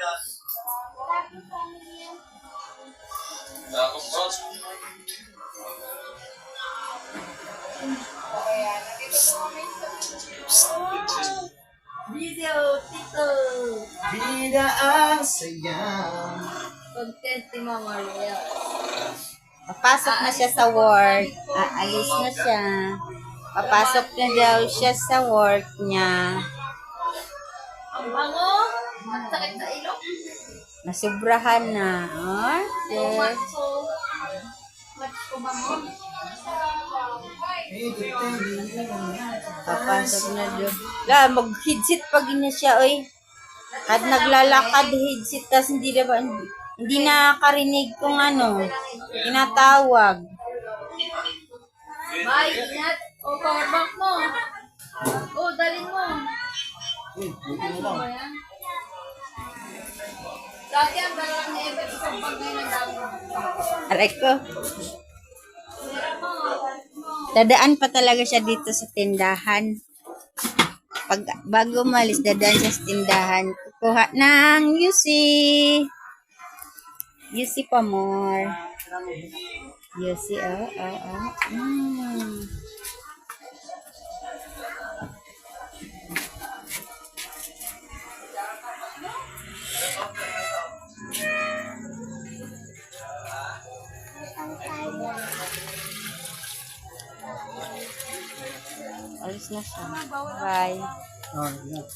Video, tito. Bida ang saya. Content ni Mama Maria. Papasok na siya sa work. Aalis na siya. Papasok na daw siya sa work niya. Ang bango. Ang sakit sa ilong. Nasubrahan na. Oh, okay. Matso. Matso bango. Papasok na daw. La, mag-headset pag na siya, oy. At naglalakad headset, tas hindi na ba, hindi nakakarinig kung ano, tinatawag. Bye, ingat. O, power bank mo. O, dalhin mo. Yan? Dati ang barang ni Ever isang bag. Aray ko. Dadaan pa talaga siya dito sa tindahan. Pag bago umalis, dadaan siya sa tindahan. Kukuha ng UC. UC pa more. UC, oh, oh, oh. Mm. Alis na siya. Bye. Oh, yeah.